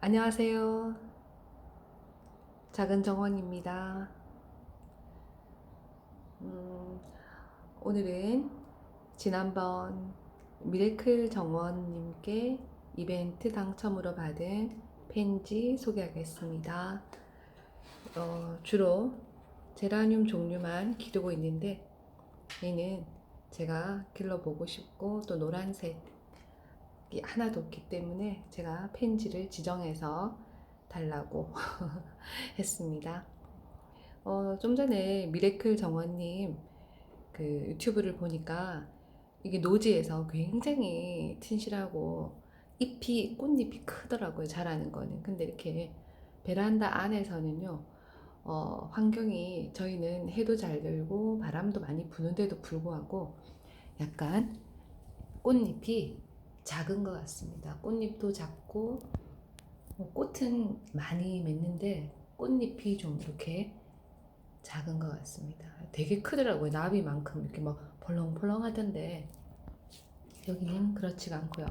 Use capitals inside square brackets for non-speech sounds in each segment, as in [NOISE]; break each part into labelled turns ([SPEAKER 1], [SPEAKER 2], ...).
[SPEAKER 1] 안녕하세요. 작은 정원입니다. 음, 오늘은 지난번 미래클 정원님께 이벤트 당첨으로 받은 펜지 소개하겠습니다. 어, 주로 제라늄 종류만 기르고 있는데 얘는 제가 길러보고 싶고 또 노란색 이 하나도 없기 때문에 제가 펜지를 지정해서 달라고 [LAUGHS] 했습니다. 어, 좀 전에 미래클 정원님 그 유튜브를 보니까 이게 노지에서 굉장히 튼실하고 잎이 꽃잎이 크더라고요. 자라는 거는. 근데 이렇게 베란다 안에서는요. 어, 환경이 저희는 해도 잘 들고 바람도 많이 부는데도 불구하고 약간 꽃잎이 작은 것 같습니다. 꽃잎도 작고 뭐 꽃은 많이 맺는데 꽃잎이 좀 이렇게 작은 것 같습니다. 되게 크더라고요. 나비만큼 이렇게 막 벌렁벌렁 하던데 여기는 그렇지가 않고요.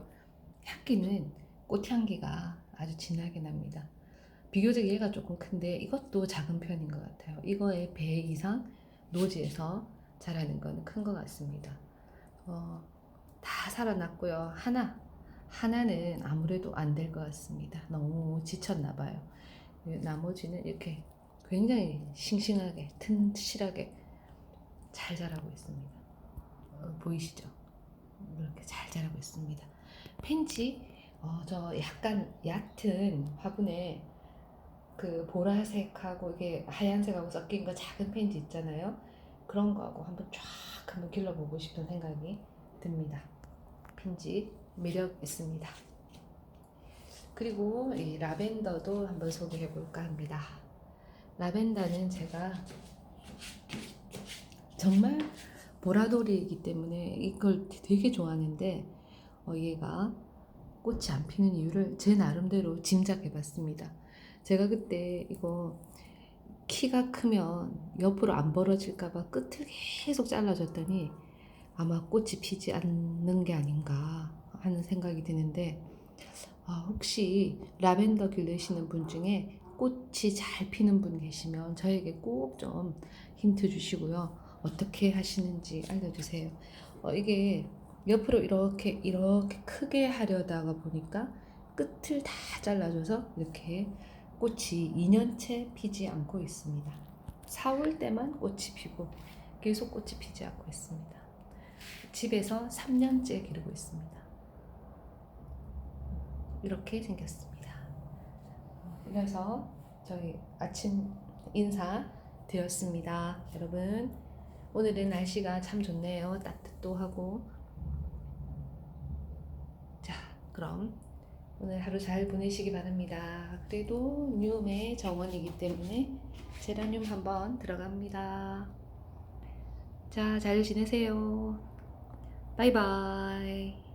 [SPEAKER 1] 향기는 꽃향기가 아주 진하게 납니다. 비교적 얘가 조금 큰데 이것도 작은 편인 것 같아요. 이거의 배 이상 노지에서 자라는 건 큰 것 같습니다. 어, 다 살아났고요. 하나, 하나는 아무래도 안 될 것 같습니다. 너무 지쳤나 봐요. 나머지는 이렇게 굉장히 싱싱하게, 튼실하게 잘 자라고 있습니다. 어, 보이시죠? 이렇게 잘 자라고 있습니다. 펜지, 어, 저 약간 얕은 화분에 그 보라색하고 이게 하얀색하고 섞인 거 작은 펜지 있잖아요. 그런 거하고 한번 쫙 한번 길러보고 싶은 생각이 듭니다. 핀지 매력 있습니다. 그리고 이 라벤더도 한번 소개해 볼까 합니다. 라벤더는 제가 정말 보라돌이이기 때문에 이걸 되게 좋아하는데 어, 얘가 꽃이 안 피는 이유를 제 나름대로 짐작해 봤습니다. 제가 그때 이거 키가 크면 옆으로 안 벌어질까봐 끝을 계속 잘라줬더니 아마 꽃이 피지 않는 게 아닌가 하는 생각이 드는데 아, 혹시 라벤더 기르시는 분 중에 꽃이 잘 피는 분 계시면 저에게 꼭 좀 힌트 주시고요. 어떻게 하시는지 알려주세요. 어, 이게 옆으로 이렇게 이렇게 크게 하려다가 보니까 끝을 다 잘라줘서 이렇게 꽃이 2년째 피지 않고 있습니다. 4월 때만 꽃이 피고 계속 꽃이 피지 않고 있습니다. 집에서 3년째 기르고 있습니다. 이렇게 생겼습니다. 그래서 저희 아침 인사 드렸습니다. 여러분, 오늘은 날씨가 참 좋네요. 따뜻도 하고. 자, 그럼 오늘 하루 잘 보내시기 바랍니다. 그래도 뉴메 정원이기 때문에 제라늄 한번 들어갑니다. 자, 잘 지내세요. 바이바이.